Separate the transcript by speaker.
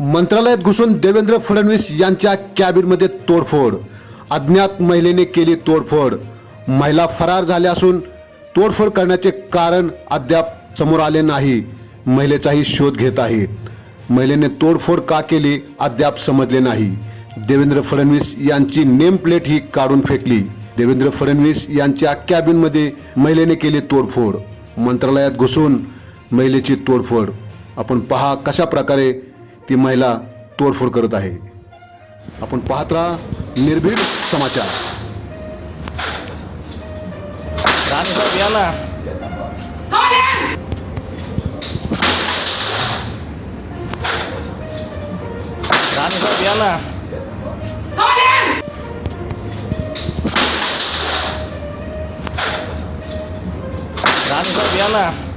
Speaker 1: मंत्रालयात घुसून देवेंद्र फडणवीस यांच्या कॅबिनमध्ये तोडफोड. अज्ञात महिलेने केली तोडफोड. महिला फरार झाल्या असून तोडफोड करण्याचे कारण अद्याप समोर आले नाही. महिलेचाही शोध घेत आहेत महिलेने तोडफोड का केली अद्याप समजले नाही. देवेंद्र फडणवीस यांची नेम प्लेट ही काढून फेकली. देवेंद्र फडणवीस यांच्या कॅबिनमध्ये महिलेने केली तोडफोड. मंत्रालयात घुसून महिलेची तोडफोड. आपण पहा कशा प्रकारे ती महिला तोडफोड करत आहे. आपण पाहत राहा निर्भीड समाचार.
Speaker 2: राणे साहेब या साहेब या ना